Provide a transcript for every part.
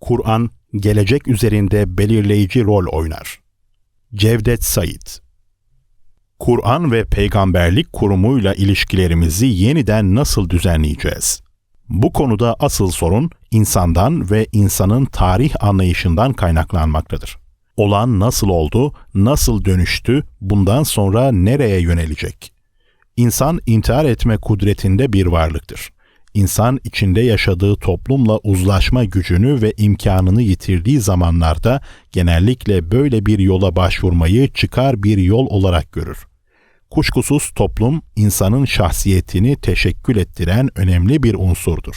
Kur'an gelecek üzerinde belirleyici rol oynar. Cevdet Said Kur'an ve peygamberlik kurumuyla ilişkilerimizi yeniden nasıl düzenleyeceğiz? Bu konuda asıl sorun insandan ve insanın tarih anlayışından kaynaklanmaktadır. Olan nasıl oldu, nasıl dönüştü, bundan sonra nereye yönelecek? İnsan intihar etme kudretinde bir varlıktır. İnsan içinde yaşadığı toplumla uzlaşma gücünü ve imkanını yitirdiği zamanlarda genellikle böyle bir yola başvurmayı çıkar bir yol olarak görür. Kuşkusuz toplum insanın şahsiyetini teşekkül ettiren önemli bir unsurdur.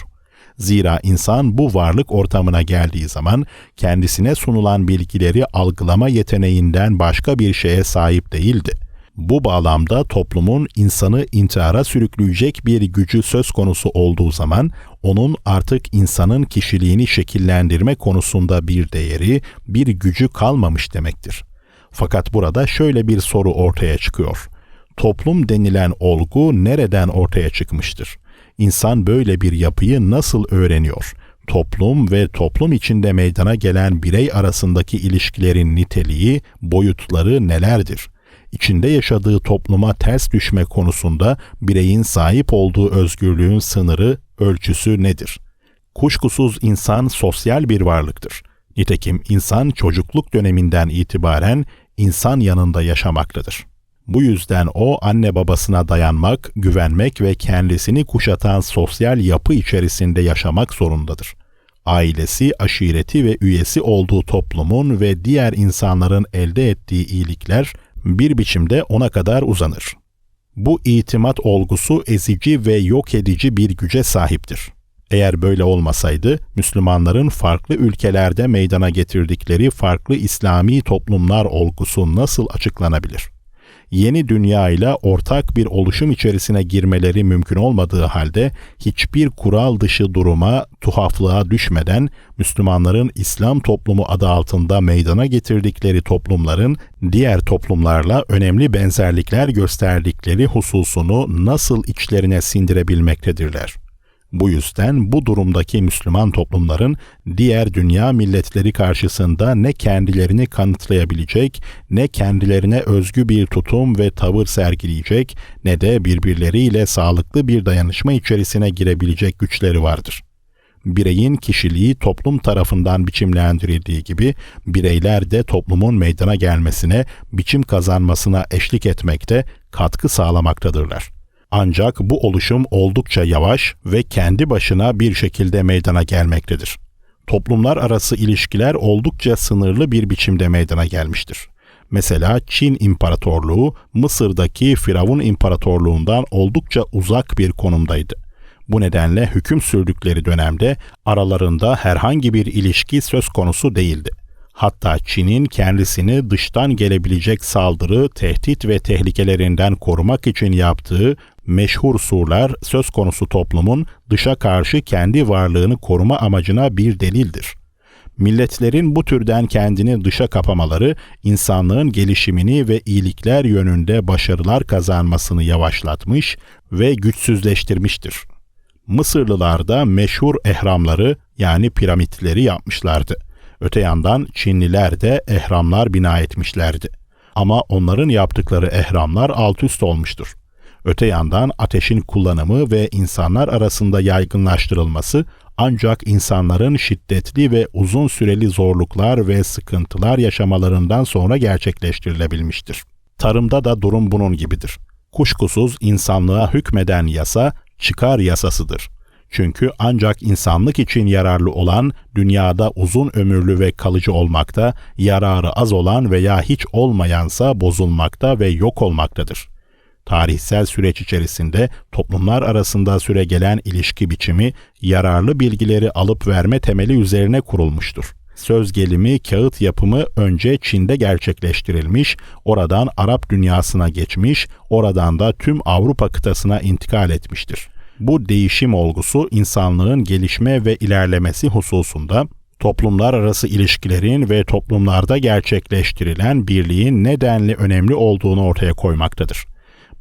Zira insan bu varlık ortamına geldiği zaman kendisine sunulan bilgileri algılama yeteneğinden başka bir şeye sahip değildi. Bu bağlamda toplumun insanı intihara sürükleyecek bir gücü söz konusu olduğu zaman onun artık insanın kişiliğini şekillendirme konusunda bir değeri, bir gücü kalmamış demektir. Fakat burada şöyle bir soru ortaya çıkıyor. Toplum denilen olgu nereden ortaya çıkmıştır? İnsan böyle bir yapıyı nasıl öğreniyor? Toplum ve toplum içinde meydana gelen birey arasındaki ilişkilerin niteliği, boyutları nelerdir? İçinde yaşadığı topluma ters düşme konusunda bireyin sahip olduğu özgürlüğün sınırı, ölçüsü nedir? Kuşkusuz insan sosyal bir varlıktır. Nitekim insan çocukluk döneminden itibaren insan yanında yaşamaktadır. Bu yüzden o anne babasına dayanmak, güvenmek ve kendisini kuşatan sosyal yapı içerisinde yaşamak zorundadır. Ailesi, aşireti ve üyesi olduğu toplumun ve diğer insanların elde ettiği iyilikler bir biçimde ona kadar uzanır. Bu itimat olgusu ezici ve yok edici bir güce sahiptir. Eğer böyle olmasaydı, Müslümanların farklı ülkelerde meydana getirdikleri farklı İslami toplumlar olgusu nasıl açıklanabilir? Yeni dünya ile ortak bir oluşum içerisine girmeleri mümkün olmadığı halde hiçbir kural dışı duruma, tuhaflığa düşmeden Müslümanların İslam toplumu adı altında meydana getirdikleri toplumların diğer toplumlarla önemli benzerlikler gösterdikleri hususunu nasıl içlerine sindirebilmektedirler? Bu yüzden bu durumdaki Müslüman toplumların diğer dünya milletleri karşısında ne kendilerini kanıtlayabilecek, ne kendilerine özgü bir tutum ve tavır sergileyecek, ne de birbirleriyle sağlıklı bir dayanışma içerisine girebilecek güçleri vardır. Bireyin kişiliği toplum tarafından biçimlendirildiği gibi bireyler de toplumun meydana gelmesine, biçim kazanmasına eşlik etmekte, katkı sağlamaktadırlar.'' Ancak bu oluşum oldukça yavaş ve kendi başına bir şekilde meydana gelmektedir. Toplumlar arası ilişkiler oldukça sınırlı bir biçimde meydana gelmiştir. Mesela Çin İmparatorluğu Mısır'daki Firavun İmparatorluğundan oldukça uzak bir konumdaydı. Bu nedenle hüküm sürdükleri dönemde aralarında herhangi bir ilişki söz konusu değildi. Hatta Çin'in kendisini dıştan gelebilecek saldırı, tehdit ve tehlikelerinden korumak için yaptığı meşhur surlar söz konusu toplumun dışa karşı kendi varlığını koruma amacına bir delildir. Milletlerin bu türden kendini dışa kapamaları insanlığın gelişimini ve iyilikler yönünde başarılar kazanmasını yavaşlatmış ve güçsüzleştirmiştir. Mısırlılar da meşhur ehramları yani piramitleri yapmışlardı. Öte yandan Çinliler de ehramlar bina etmişlerdi. Ama onların yaptıkları ehramlar alt üst olmuştur. Öte yandan ateşin kullanımı ve insanlar arasında yaygınlaştırılması ancak insanların şiddetli ve uzun süreli zorluklar ve sıkıntılar yaşamalarından sonra gerçekleştirilebilmiştir. Tarımda da durum bunun gibidir. Kuşkusuz insanlığa hükmeden yasa çıkar yasasıdır. Çünkü ancak insanlık için yararlı olan, dünyada uzun ömürlü ve kalıcı olmakta, yararı az olan veya hiç olmayansa bozulmakta ve yok olmaktadır tarihsel süreç içerisinde toplumlar arasında süre gelen ilişki biçimi yararlı bilgileri alıp verme temeli üzerine kurulmuştur. Söz gelimi, kağıt yapımı önce Çin'de gerçekleştirilmiş, oradan Arap dünyasına geçmiş, oradan da tüm Avrupa kıtasına intikal etmiştir. Bu değişim olgusu insanlığın gelişme ve ilerlemesi hususunda toplumlar arası ilişkilerin ve toplumlarda gerçekleştirilen birliğin nedenli önemli olduğunu ortaya koymaktadır.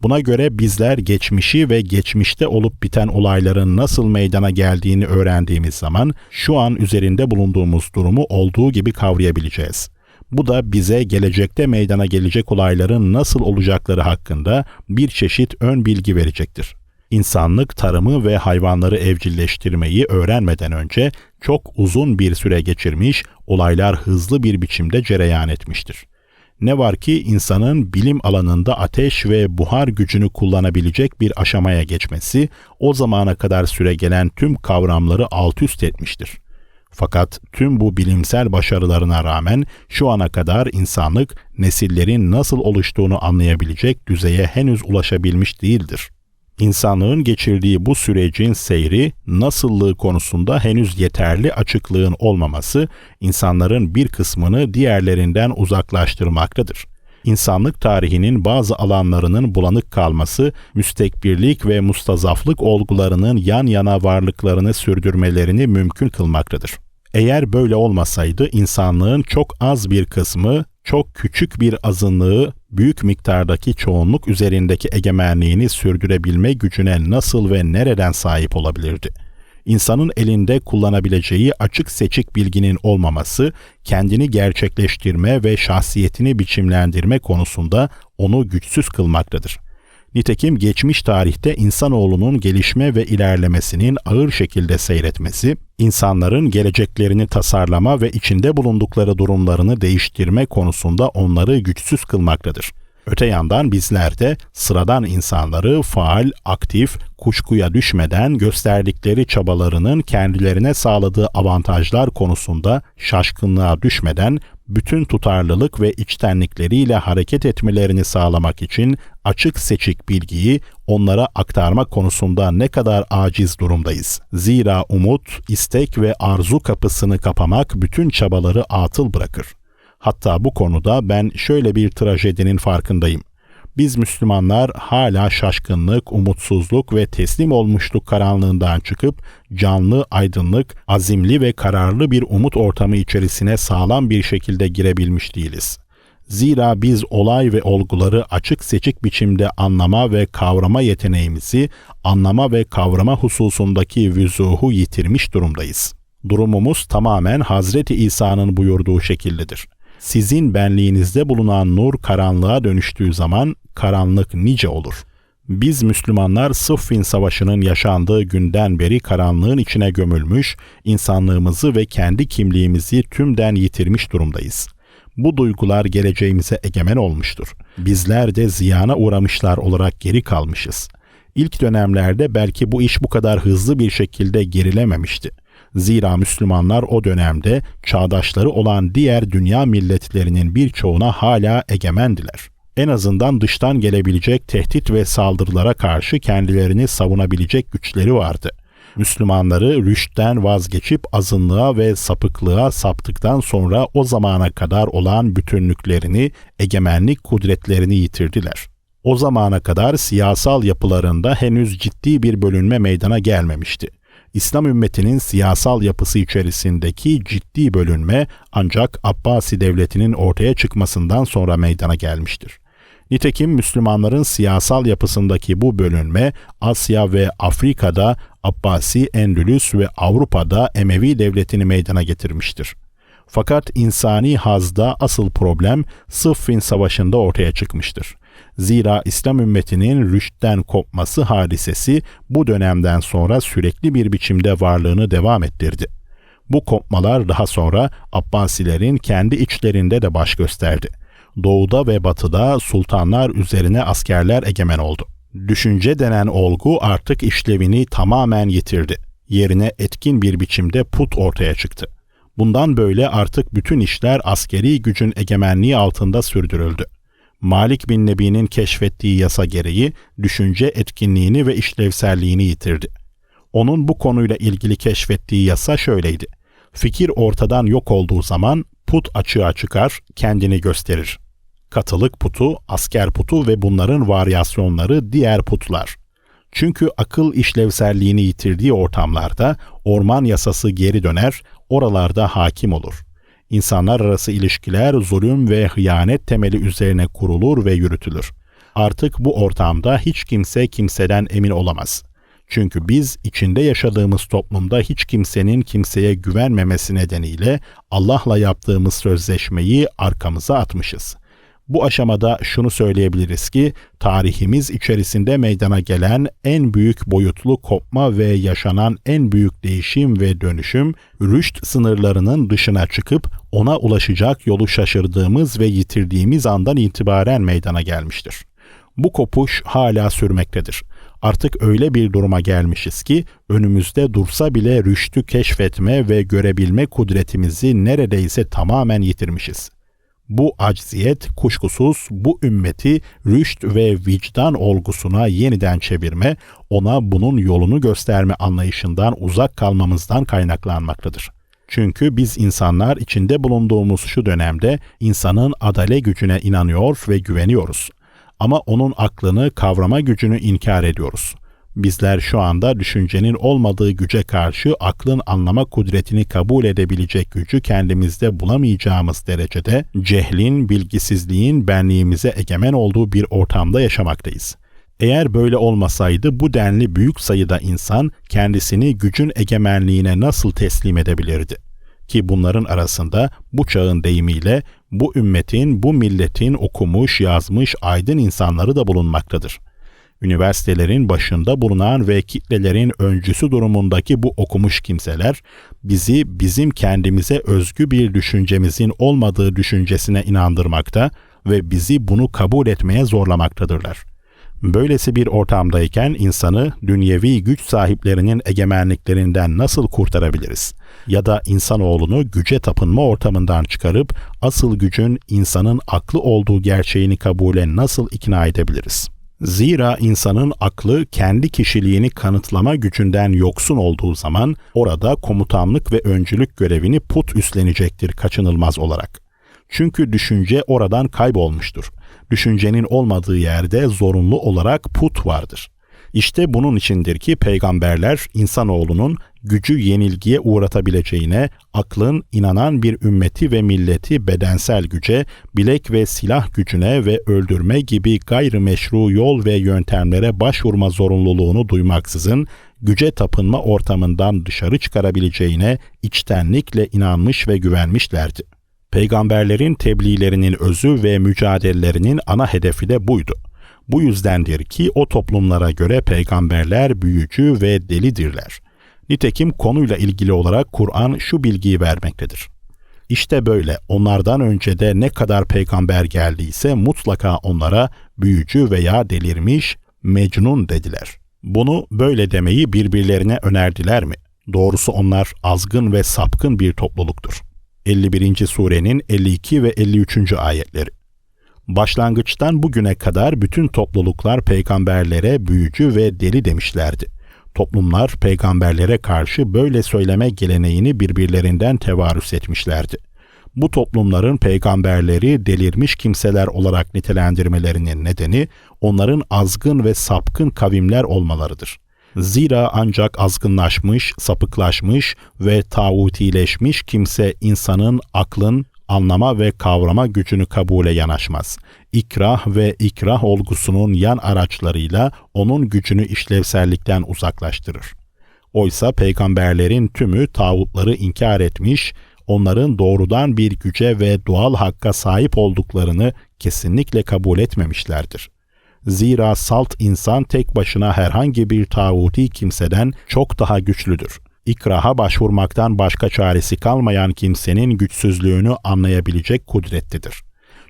Buna göre bizler geçmişi ve geçmişte olup biten olayların nasıl meydana geldiğini öğrendiğimiz zaman şu an üzerinde bulunduğumuz durumu olduğu gibi kavrayabileceğiz. Bu da bize gelecekte meydana gelecek olayların nasıl olacakları hakkında bir çeşit ön bilgi verecektir. İnsanlık tarımı ve hayvanları evcilleştirmeyi öğrenmeden önce çok uzun bir süre geçirmiş, olaylar hızlı bir biçimde cereyan etmiştir. Ne var ki insanın bilim alanında ateş ve buhar gücünü kullanabilecek bir aşamaya geçmesi o zamana kadar süre gelen tüm kavramları alt üst etmiştir. Fakat tüm bu bilimsel başarılarına rağmen şu ana kadar insanlık nesillerin nasıl oluştuğunu anlayabilecek düzeye henüz ulaşabilmiş değildir. İnsanlığın geçirdiği bu sürecin seyri, nasıllığı konusunda henüz yeterli açıklığın olmaması, insanların bir kısmını diğerlerinden uzaklaştırmaktadır. İnsanlık tarihinin bazı alanlarının bulanık kalması, müstekbirlik ve mustazaflık olgularının yan yana varlıklarını sürdürmelerini mümkün kılmaktadır. Eğer böyle olmasaydı insanlığın çok az bir kısmı çok küçük bir azınlığı büyük miktardaki çoğunluk üzerindeki egemenliğini sürdürebilme gücüne nasıl ve nereden sahip olabilirdi? İnsanın elinde kullanabileceği açık seçik bilginin olmaması, kendini gerçekleştirme ve şahsiyetini biçimlendirme konusunda onu güçsüz kılmaktadır.'' Nitekim geçmiş tarihte insanoğlunun gelişme ve ilerlemesinin ağır şekilde seyretmesi, insanların geleceklerini tasarlama ve içinde bulundukları durumlarını değiştirme konusunda onları güçsüz kılmaktadır. Öte yandan bizler de sıradan insanları faal, aktif, kuşkuya düşmeden gösterdikleri çabalarının kendilerine sağladığı avantajlar konusunda şaşkınlığa düşmeden bütün tutarlılık ve içtenlikleriyle hareket etmelerini sağlamak için açık seçik bilgiyi onlara aktarma konusunda ne kadar aciz durumdayız. Zira umut, istek ve arzu kapısını kapamak bütün çabaları atıl bırakır. Hatta bu konuda ben şöyle bir trajedinin farkındayım. Biz Müslümanlar hala şaşkınlık, umutsuzluk ve teslim olmuşluk karanlığından çıkıp canlı, aydınlık, azimli ve kararlı bir umut ortamı içerisine sağlam bir şekilde girebilmiş değiliz. Zira biz olay ve olguları açık seçik biçimde anlama ve kavrama yeteneğimizi, anlama ve kavrama hususundaki vüzuhu yitirmiş durumdayız. Durumumuz tamamen Hazreti İsa'nın buyurduğu şekildedir. Sizin benliğinizde bulunan nur karanlığa dönüştüğü zaman karanlık nice olur. Biz Müslümanlar Sıffin Savaşı'nın yaşandığı günden beri karanlığın içine gömülmüş, insanlığımızı ve kendi kimliğimizi tümden yitirmiş durumdayız. Bu duygular geleceğimize egemen olmuştur. Bizler de ziyana uğramışlar olarak geri kalmışız. İlk dönemlerde belki bu iş bu kadar hızlı bir şekilde gerilememişti. Zira Müslümanlar o dönemde çağdaşları olan diğer dünya milletlerinin birçoğuna hala egemendiler. En azından dıştan gelebilecek tehdit ve saldırılara karşı kendilerini savunabilecek güçleri vardı. Müslümanları rüştten vazgeçip azınlığa ve sapıklığa saptıktan sonra o zamana kadar olan bütünlüklerini, egemenlik kudretlerini yitirdiler. O zamana kadar siyasal yapılarında henüz ciddi bir bölünme meydana gelmemişti. İslam ümmetinin siyasal yapısı içerisindeki ciddi bölünme ancak Abbasi devletinin ortaya çıkmasından sonra meydana gelmiştir. Nitekim Müslümanların siyasal yapısındaki bu bölünme Asya ve Afrika'da Abbasi, Endülüs ve Avrupa'da Emevi devletini meydana getirmiştir. Fakat insani hazda asıl problem Sıffin Savaşı'nda ortaya çıkmıştır. Zira İslam ümmetinin rüştten kopması hadisesi bu dönemden sonra sürekli bir biçimde varlığını devam ettirdi. Bu kopmalar daha sonra Abbasilerin kendi içlerinde de baş gösterdi. Doğuda ve batıda sultanlar üzerine askerler egemen oldu. Düşünce denen olgu artık işlevini tamamen yitirdi. Yerine etkin bir biçimde put ortaya çıktı. Bundan böyle artık bütün işler askeri gücün egemenliği altında sürdürüldü. Malik bin Nebi'nin keşfettiği yasa gereği düşünce etkinliğini ve işlevselliğini yitirdi. Onun bu konuyla ilgili keşfettiği yasa şöyleydi. Fikir ortadan yok olduğu zaman put açığa çıkar, kendini gösterir. Katılık putu, asker putu ve bunların varyasyonları diğer putlar. Çünkü akıl işlevselliğini yitirdiği ortamlarda orman yasası geri döner, oralarda hakim olur.'' İnsanlar arası ilişkiler zulüm ve hıyanet temeli üzerine kurulur ve yürütülür. Artık bu ortamda hiç kimse kimseden emin olamaz. Çünkü biz içinde yaşadığımız toplumda hiç kimsenin kimseye güvenmemesi nedeniyle Allah'la yaptığımız sözleşmeyi arkamıza atmışız. Bu aşamada şunu söyleyebiliriz ki tarihimiz içerisinde meydana gelen en büyük boyutlu kopma ve yaşanan en büyük değişim ve dönüşüm rüşt sınırlarının dışına çıkıp ona ulaşacak yolu şaşırdığımız ve yitirdiğimiz andan itibaren meydana gelmiştir. Bu kopuş hala sürmektedir. Artık öyle bir duruma gelmişiz ki önümüzde dursa bile rüştü keşfetme ve görebilme kudretimizi neredeyse tamamen yitirmişiz.'' Bu acziyet kuşkusuz bu ümmeti rüşt ve vicdan olgusuna yeniden çevirme, ona bunun yolunu gösterme anlayışından uzak kalmamızdan kaynaklanmaktadır. Çünkü biz insanlar içinde bulunduğumuz şu dönemde insanın adale gücüne inanıyor ve güveniyoruz. Ama onun aklını, kavrama gücünü inkar ediyoruz. Bizler şu anda düşüncenin olmadığı güce karşı aklın anlama kudretini kabul edebilecek gücü kendimizde bulamayacağımız derecede cehlin, bilgisizliğin benliğimize egemen olduğu bir ortamda yaşamaktayız. Eğer böyle olmasaydı bu denli büyük sayıda insan kendisini gücün egemenliğine nasıl teslim edebilirdi? Ki bunların arasında bu çağın deyimiyle bu ümmetin, bu milletin okumuş, yazmış, aydın insanları da bulunmaktadır.'' Üniversitelerin başında bulunan ve kitlelerin öncüsü durumundaki bu okumuş kimseler bizi bizim kendimize özgü bir düşüncemizin olmadığı düşüncesine inandırmakta ve bizi bunu kabul etmeye zorlamaktadırlar. Böylesi bir ortamdayken insanı dünyevi güç sahiplerinin egemenliklerinden nasıl kurtarabiliriz? Ya da insanoğlunu güce tapınma ortamından çıkarıp asıl gücün insanın aklı olduğu gerçeğini kabule nasıl ikna edebiliriz?'' Zira insanın aklı kendi kişiliğini kanıtlama gücünden yoksun olduğu zaman orada komutanlık ve öncülük görevini put üstlenecektir kaçınılmaz olarak. Çünkü düşünce oradan kaybolmuştur. Düşüncenin olmadığı yerde zorunlu olarak put vardır. İşte bunun içindir ki peygamberler insanoğlunun gücü yenilgiye uğratabileceğine, aklın inanan bir ümmeti ve milleti bedensel güce, bilek ve silah gücüne ve öldürme gibi gayrimeşru yol ve yöntemlere başvurma zorunluluğunu duymaksızın, güce tapınma ortamından dışarı çıkarabileceğine içtenlikle inanmış ve güvenmişlerdi. Peygamberlerin tebliğlerinin özü ve mücadelelerinin ana hedefi de buydu. Bu yüzdendir ki o toplumlara göre peygamberler büyücü ve delidirler. Nitekim konuyla ilgili olarak Kur'an şu bilgiyi vermektedir. İşte böyle onlardan önce de ne kadar peygamber geldiyse mutlaka onlara büyücü veya delirmiş, mecnun dediler. Bunu böyle demeyi birbirlerine önerdiler mi? Doğrusu onlar azgın ve sapkın bir topluluktur. 51. surenin 52 ve 53. ayetleri. Başlangıçtan bugüne kadar bütün topluluklar peygamberlere büyücü ve deli demişlerdi. Toplumlar peygamberlere karşı böyle söyleme geleneğini birbirlerinden tevarüs etmişlerdi. Bu toplumların peygamberleri delirmiş kimseler olarak nitelendirmelerinin nedeni onların azgın ve sapkın kavimler olmalarıdır. Zira ancak azgınlaşmış, sapıklaşmış ve tağutileşmiş kimse insanın aklın, anlama ve kavrama gücünü kabule yanaşmaz. İkrah ve ikrah olgusunun yan araçlarıyla onun gücünü işlevsellikten uzaklaştırır. Oysa peygamberlerin tümü tağutları inkar etmiş, onların doğrudan bir güce ve doğal hakka sahip olduklarını kesinlikle kabul etmemişlerdir. Zira salt insan tek başına herhangi bir tağuti kimseden çok daha güçlüdür.'' İkraha başvurmaktan başka çaresi kalmayan kimsenin güçsüzlüğünü anlayabilecek kudretlidir.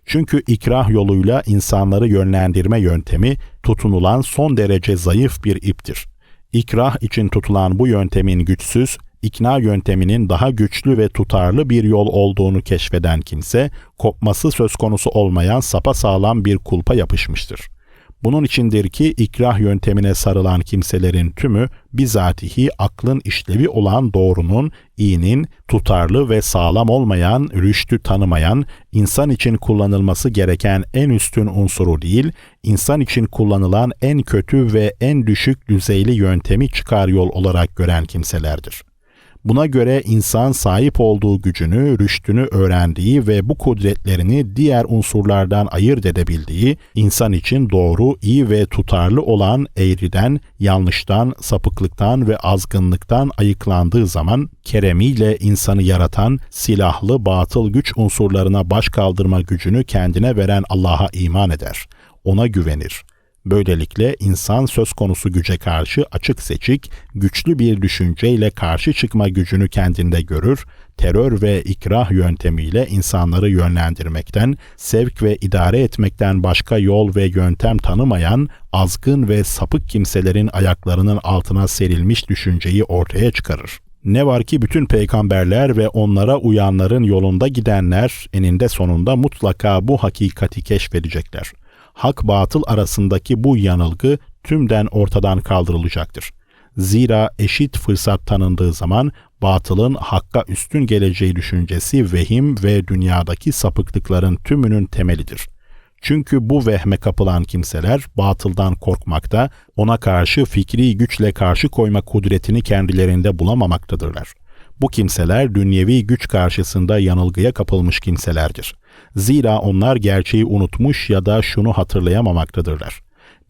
Çünkü ikrah yoluyla insanları yönlendirme yöntemi tutunulan son derece zayıf bir iptir. İkrah için tutulan bu yöntemin güçsüz, ikna yönteminin daha güçlü ve tutarlı bir yol olduğunu keşfeden kimse, kopması söz konusu olmayan sapa sağlam bir kulpa yapışmıştır.'' Bunun içindir ki ikrah yöntemine sarılan kimselerin tümü bizatihi aklın işlevi olan doğrunun, iyinin, tutarlı ve sağlam olmayan, rüştü tanımayan, insan için kullanılması gereken en üstün unsuru değil, insan için kullanılan en kötü ve en düşük düzeyli yöntemi çıkar yol olarak gören kimselerdir. Buna göre insan sahip olduğu gücünü, rüştünü öğrendiği ve bu kudretlerini diğer unsurlardan ayırt edebildiği, insan için doğru, iyi ve tutarlı olan eğriden, yanlıştan, sapıklıktan ve azgınlıktan ayıklandığı zaman keremiyle insanı yaratan silahlı batıl güç unsurlarına baş kaldırma gücünü kendine veren Allah'a iman eder. Ona güvenir. Böylelikle insan söz konusu güce karşı açık seçik, güçlü bir düşünceyle karşı çıkma gücünü kendinde görür, terör ve ikrah yöntemiyle insanları yönlendirmekten, sevk ve idare etmekten başka yol ve yöntem tanımayan azgın ve sapık kimselerin ayaklarının altına serilmiş düşünceyi ortaya çıkarır. Ne var ki bütün peygamberler ve onlara uyanların yolunda gidenler eninde sonunda mutlaka bu hakikati keşfedecekler hak batıl arasındaki bu yanılgı tümden ortadan kaldırılacaktır. Zira eşit fırsat tanındığı zaman batılın hakka üstün geleceği düşüncesi vehim ve dünyadaki sapıklıkların tümünün temelidir. Çünkü bu vehme kapılan kimseler batıldan korkmakta, ona karşı fikri güçle karşı koyma kudretini kendilerinde bulamamaktadırlar. Bu kimseler dünyevi güç karşısında yanılgıya kapılmış kimselerdir. Zira onlar gerçeği unutmuş ya da şunu hatırlayamamaktadırlar.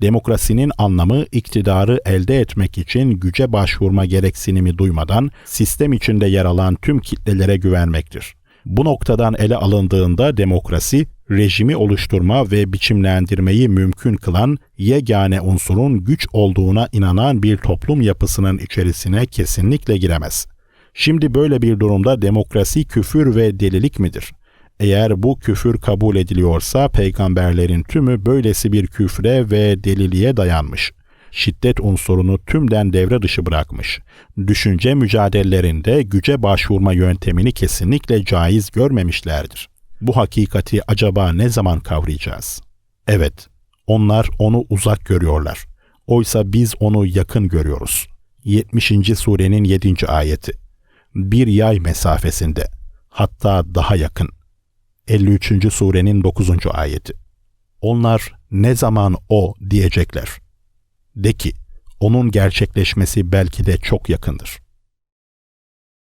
Demokrasinin anlamı iktidarı elde etmek için güce başvurma gereksinimi duymadan sistem içinde yer alan tüm kitlelere güvenmektir. Bu noktadan ele alındığında demokrasi, rejimi oluşturma ve biçimlendirmeyi mümkün kılan yegane unsurun güç olduğuna inanan bir toplum yapısının içerisine kesinlikle giremez. Şimdi böyle bir durumda demokrasi küfür ve delilik midir? Eğer bu küfür kabul ediliyorsa peygamberlerin tümü böylesi bir küfre ve deliliğe dayanmış. Şiddet unsurunu tümden devre dışı bırakmış. Düşünce mücadelelerinde güce başvurma yöntemini kesinlikle caiz görmemişlerdir. Bu hakikati acaba ne zaman kavrayacağız? Evet, onlar onu uzak görüyorlar. Oysa biz onu yakın görüyoruz. 70. surenin 7. ayeti. Bir yay mesafesinde, hatta daha yakın. 53. surenin 9. ayeti. Onlar ne zaman o diyecekler. De ki, onun gerçekleşmesi belki de çok yakındır.